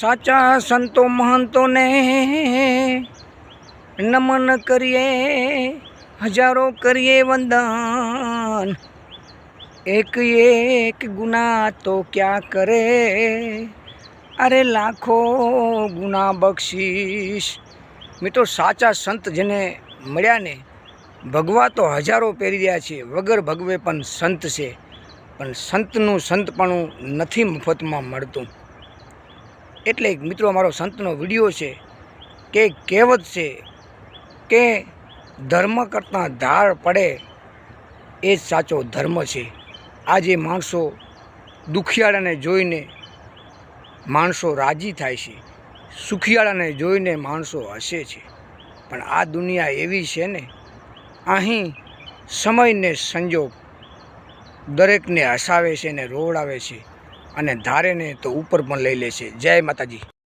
સાચા સંતો મહંતોને નમન કરીએ, હજારો કરીએ વંદન. એક એક ગુના તો ક્યાં કરે? અરે લાખો ગુના બક્ષીશ મિત્રો, સાચા સંત જેને મળ્યા ને, ભગવા તો હજારો પહેરી રહ્યા છે, વગર ભગવે પણ સંત છે. પણ સંતનું સંતપણું નથી મફતમાં મળતું. એટલે મિત્રો મારો સંતનો વીડિયો છે કે કહેવત છે કે ધર્મ કરતાં ધાર પડે એ જ સાચો ધર્મ છે. આજે માણસો દુખિયાળાને જોઈને માણસો રાજી થાય છે. સુખિયાળાને જોઈને માણસો હસે છે. પણ આ દુનિયા એવી છે ને, અહીં સમયને સંજોગ દરેકને હસાવે છે ને રોવડાવે છે. અને ધારે ને તો ઉપર પણ લઈ લે છે જય માતાજી.